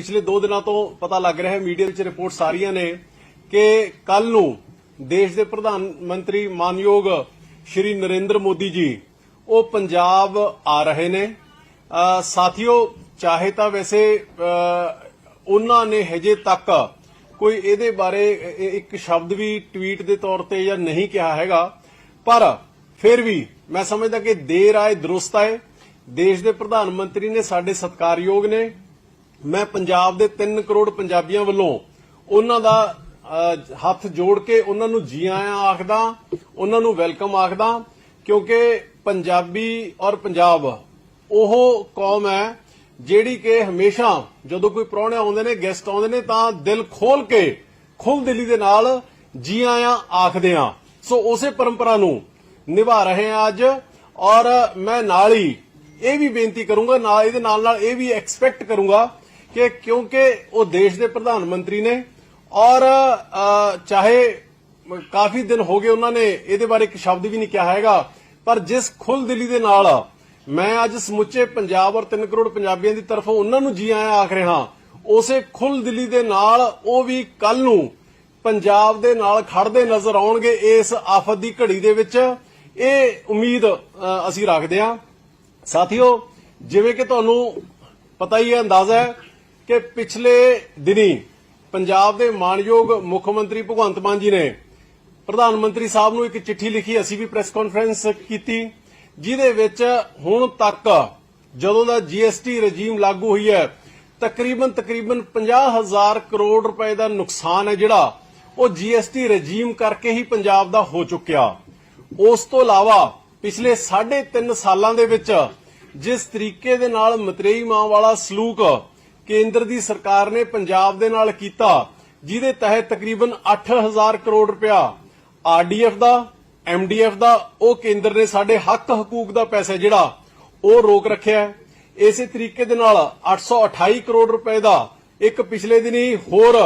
ਪਿਛਲੇ 2 ਦਿਨਾਂ ਤੋਂ ਪਤਾ ਲੱਗ ਰਿਹਾ ਹੈ ਮੀਡੀਆ ਵਿੱਚ ਰਿਪੋਰਟ ਸਾਰੀਆਂ ਨੇ ਕਿ ਕੱਲ ਨੂੰ ਦੇਸ਼ ਦੇ ਪ੍ਰਧਾਨ ਮੰਤਰੀ ਮਾਨਯੋਗ ਸ਼੍ਰੀ ਨਰਿੰਦਰ ਮੋਦੀ ਜੀ ਉਹ ਪੰਜਾਬ ਆ ਰਹੇ ਨੇ। ਸਾਥੀਓ ਚਾਹੇ ਤਾਂ ਵੈਸੇ ਅ, ਉਹਨਾਂ ਨੇ ਹਜੇ ਤੱਕ ਕੋਈ ਇਹਦੇ ਬਾਰੇ ਇ- ਇੱਕ ਸ਼ਬਦ ਵੀ ਟਵੀਟ ਦੇ ਤੌਰ ਤੇ ਜਾਂ ਨਹੀਂ ਕਿਹਾ ਹੈਗਾ ਪਰ ਫਿਰ ਵੀ ਮੈਂ ਸਮਝਦਾ ਕਿ ਦੇਰ ਆਏ ਦਰੁਸਤ ਆਏ। ਦੇਸ਼ ਦੇ ਪ੍ਰਧਾਨ ਮੰਤਰੀ ਨੇ ਸਾਡੇ ਸਤਿਕਾਰਯੋਗ ਨੇ। ਮੈਂ ਪੰਜਾਬ ਦੇ 3 ਕਰੋੜ ਪੰਜਾਬੀਆਂ ਵੱਲੋਂ ਉਹਨਾਂ ਦਾ ਹੱਥ ਜੋੜ ਕੇ ਉਹਨਾਂ ਨੂੰ ਜੀ ਆਇਆਂ ਆਖਦਾ, ਉਹਨਾਂ ਨੂੰ ਵੈਲਕਮ ਆਖਦਾ, ਕਿਉਂਕਿ ਪੰਜਾਬੀ ਔਰ ਪੰਜਾਬ ਉਹ ਕੌਮ ਹੈ ਜਿਹੜੀ ਕਿ ਹਮੇਸ਼ਾ ਜਦੋਂ ਕੋਈ ਪ੍ਰਾਹੁਣੇ ਆਉਂਦੇ ਨੇ ਗੈਸਟ ਆਉਂਦੇ ਨੇ, ਤਾਂ ਦਿਲ ਖੋਲ ਕੇ ਖੁੱਲ ਦਿਲੀ ਦੇ ਨਾਲ ਜੀ ਆਇਆਂ ਆਖਦੇ ਆ। ਸੋ ਉਸੇ ਪਰੰਪਰਾ ਨੂੰ ਨਿਭਾ ਰਹੇ ਆ ਅੱਜ ਔਰ ਮੈਂ ਨਾਲ ਹੀ ਇਹ ਵੀ ਬੇਨਤੀ ਕਰੂੰਗਾ, ਨਾਲ ਇਹਦੇ ਨਾਲ ਨਾਲ ਇਹ ਵੀ ਐਕਸਪੈਕਟ ਕਰੂੰਗਾ ਕਿ ਕਿਉਂਕਿ ਉਹ ਦੇਸ਼ ਦੇ ਪ੍ਰਧਾਨ ਮੰਤਰੀ ਨੇ ਔਰ ਚਾਹੇ ਕਾਫੀ ਦਿਨ ਹੋ ਗਏ ਉਹਨਾਂ ਨੇ ਇਹਦੇ ਬਾਰੇ ਇੱਕ ਸ਼ਬਦ ਵੀ ਨਹੀਂ ਕਿਹਾ ਹੈਗਾ, ਪਰ ਜਿਸ ਖੁੱਲ ਦਿਲੀ ਦੇ ਨਾਲ ਮੈਂ ਅੱਜ ਸਮੁੱਚੇ ਪੰਜਾਬ ਔਰ 3 ਕਰੋੜ ਪੰਜਾਬੀਆਂ ਦੀ ਤਰਫੋਂ ਉਹਨਾਂ ਨੂੰ ਜੀ ਆਇਆਂ ਆਖ ਰਿਹਾ ਉਸੇ ਖੁੱਲ ਦਿਲੀ ਦੇ ਨਾਲ ਉਹ ਵੀ ਕੱਲ ਨੂੰ ਪੰਜਾਬ ਦੇ ਨਾਲ ਖੜਦੇ ਨਜ਼ਰ ਆਉਣਗੇ ਇਸ ਆਫਤ ਦੀ ਘੜੀ ਦੇ ਵਿੱਚ। ਇਹ ਉਮੀਦ ਅਸੀਂ ਰੱਖਦੇ ਹਾਂ। ਸਾਥੀਓ, ਜਿਵੇਂ ਕਿ ਤੁਹਾਨੂੰ ਪਤਾ ਹੀ ਹੈ, ਅੰਦਾਜ਼ਾ ਹੈ ਕਿ ਪਿਛਲੇ ਦਿਨੀ ਪੰਜਾਬ ਦੇ ਮਾਨਯੋਗ ਮੁੱਖ ਮੰਤਰੀ ਭਗਵੰਤ ਮਾਨ ਜੀ ਨੇ ਪ੍ਰਧਾਨ ਮੰਤਰੀ ਸਾਹਿਬ ਨੂੰ ਇੱਕ ਚਿੱਠੀ ਲਿਖੀ, ਅਸੀਂ ਵੀ ਪ੍ਰੈਸ ਕਾਨਫਰੰਸ ਕੀਤੀ, ਜਿਹਦੇ ਵਿੱਚ ਹੁਣ ਤੱਕ ਜਦੋਂ ਦਾ ਜੀਐਸਟੀ ਰਜੀਮ ਲਾਗੂ ਹੋਈ ਹੈ, ਤਕਰੀਬਨ ਤਕਰੀਬਨ 50000 ਕਰੋੜ ਰੁਪਏ ਦਾ ਨੁਕਸਾਨ ਹੈ ਜਿਹੜਾ, ਉਹ ਜੀਐਸਟੀ ਰਜੀਮ ਕਰਕੇ ਹੀ ਪੰਜਾਬ ਦਾ ਹੋ ਚੁੱਕਿਆ। ਉਸ ਤੋਂ ਇਲਾਵਾ ਪਿਛਲੇ 3.5 ਸਾਲਾਂ ਦੇ ਵਿੱਚ ਜਿਸ ਤਰੀਕੇ ਦੇ ਨਾਲ ਮਤਰੇਈ ਮਾਂ ਵਾਲਾ ਸਲੂਕ ਕੇਂਦਰ ਦੀ ਸਰਕਾਰ ਨੇ ਪੰਜਾਬ ਦੇ ਨਾਲ ਕੀਤਾ, ਜਿਹਦੇ ਤਹਿਤ ਤਕਰੀਬਨ 8000 ਕਰੋੜ ਰੁਪਇਆ। ਆਰਡੀਐਫ ਦਾ ਐਮਡੀਐਫ ਦਾ, ਉਹ ਕੇਂਦਰ ਨੇ ਸਾਡੇ ਹੱਕ ਹਕੂਕ ਦਾ ਪੈਸਾ ਜਿਹੜਾ, ਉਹ ਰੋਕ ਰੱਖਿਆ ਇਸੇ ਤਰੀਕੇ ਦੇ ਨਾਲ 828 ਕਰੋੜ ਰੁਪਏ ਦਾ ਇੱਕ ਪਿਛਲੇ ਦਿਨੀ ਹੋਰ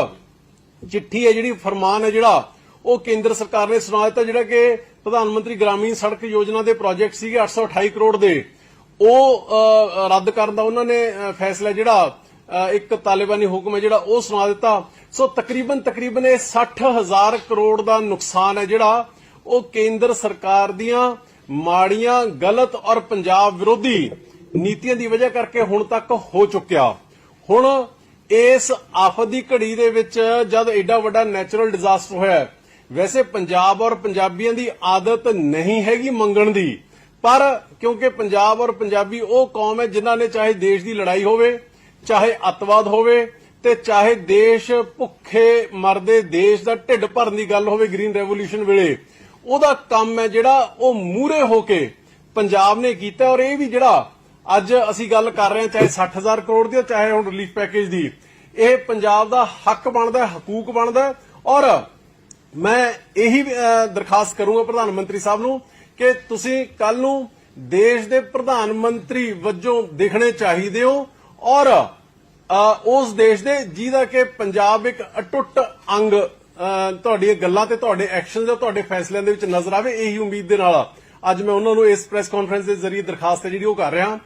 ਚਿੱਠੀ ਹੈ ਜਿਹੜੀ ਫਰਮਾਨ ਹੈ ਜਿਹੜਾ, ਉਹ ਕੇਂਦਰ ਸਰਕਾਰ ਨੇ ਸੁਣਾ ਦਿੱਤਾ, ਜਿਹੜਾ ਕਿ ਪ੍ਰਧਾਨ ਮੰਤਰੀ ਗ੍ਰਾਮੀਣ ਸੜਕ ਯੋਜਨਾ ਦੇ ਪ੍ਰੋਜੈਕਟ ਸੀਗੇ 828 ਕਰੋੜ ਦੇ। ਉਹ ਰੱਦ ਕਰਨ ਦਾ ਉਹਨਾਂ ਨੇ ਫੈਸਲਾ ਜਿਹੜਾ ਇੱਕ ਤਾਲਿਬਾਨੀ ਹੁਕਮ ਹੈ ਜਿਹੜਾ ਉਹ ਸੁਣਾ ਦਿੱਤਾ। ਸੋ ਤਕਰੀਬਨ ਤਕਰੀਬਨ ਇਹ 60000 ਕਰੋੜ ਦਾ ਨੁਕਸਾਨ ਹੈ ਜਿਹੜਾ ਉਹ ਕੇਂਦਰ ਸਰਕਾਰ ਦੀਆਂ ਮਾੜੀਆਂ, ਗਲਤ ਔਰ ਪੰਜਾਬ ਵਿਰੋਧੀ ਨੀਤੀਆਂ ਦੀ ਵਜ੍ਹਾ ਕਰਕੇ ਹੁਣ ਤੱਕ ਹੋ ਚੁੱਕਿਆ। ਹੁਣ ਇਸ ਆਫਤ ਦੀ ਘੜੀ ਦੇ ਵਿੱਚ ਜਦ ਐਡਾ ਵੱਡਾ ਨੈਚੁਰਲ ਡਿਜ਼ਾਸਟਰ ਹੋਇਆ ਵੈਸੇ ਪੰਜਾਬ ਔਰ ਪੰਜਾਬੀਆਂ ਦੀ ਆਦਤ ਨਹੀਂ ਹੈਗੀ ਮੰਗਣ ਦੀ। ਪਰ ਕਿਉਂਕਿ ਪੰਜਾਬ ਔਰ ਪੰਜਾਬੀ ਉਹ ਕੌਮ ਹੈ ਜਿਨ੍ਹਾਂ ਨੇ ਚਾਹੇ ਦੇਸ਼ ਦੀ ਲੜਾਈ ਹੋਵੇ ਚਾਹੇ ਅੱਤਵਾਦ ਹੋਵੇ ਤੇ ਚਾਹੇ ਦੇਸ਼ ਭੁੱਖੇ ਮਰਦੇ ਦੇਸ਼ ਦਾ ਢਿੱਡ ਭਰਨ ਦੀ ਗੱਲ ਹੋਵੇ ਗ੍ਰੀਨ ਰੈਵੋਲੂਸ਼ਨ ਵੇਲੇ ਉਹਦਾ ਕੰਮ ਹੈ ਜਿਹੜਾ ਉਹ ਮੂਰੇ ਹੋ ਕੇ ਪੰਜਾਬ ਨੇ ਕੀਤਾ ਔਰ ਇਹ ਵੀ ਜਿਹੜਾ ਅੱਜ ਅਸੀਂ ਗੱਲ ਕਰ ਰਹੇ ਹਾਂ ਚਾਹੇ 60000 ਕਰੋੜ ਦੀ ਚਾਹੇ ਹੁਣ ਰਿਲੀਫ ਪੈਕੇਜ ਦੀ ਇਹ ਪੰਜਾਬ ਦਾ ਹੱਕ ਬਣਦਾ ਹੈ, ਹਕੂਕ ਬਣਦਾ ਹੈ ਔਰ ਮੈਂ ਇਹੀ ਅਹ, ਦਰਖਾਸਤ ਕਰੂੰਗਾ ਪ੍ਰਧਾਨ ਮੰਤਰੀ ਸਾਹਿਬ ਨੂੰ ਕਿ ਤੁਸੀਂ ਕੱਲ ਨੂੰ ਦੇਸ਼ ਦੇ ਪ੍ਰਧਾਨ ਮੰਤਰੀ ਵਜੋਂ ਦਿਖਣੇ ਚਾਹੀਦੇ ਹੋ ਔਰ ਉਸ ਦੇਸ਼ ਦੇ ਜਿਹਦਾ ਕਿ ਪੰਜਾਬ ਇੱਕ ਅਟੁੱਟ ਅੰਗ ਤੁਹਾਡੀਆਂ ਗੱਲਾਂ ਤੇ ਤੁਹਾਡੇ ਐਕਸ਼ਨ ਜਾਂ ਤੁਹਾਡੇ ਫੈਸਲਿਆਂ ਦੇ ਵਿੱਚ ਨਜ਼ਰ ਆਵੇ, ਇਹੀ ਉਮੀਦ ਦੇ ਨਾਲ ਅੱਜ ਮੈਂ ਉਹਨਾਂ ਨੂੰ ਇਸ ਪ੍ਰੈਸ ਕਾਨਫਰੰਸ ਦੇ ਜ਼ਰੀਏ ਦਰਖਾਸਤ ਹੈ ਜਿਹੜੀ ਉਹ ਕਰ ਰਿਹਾ।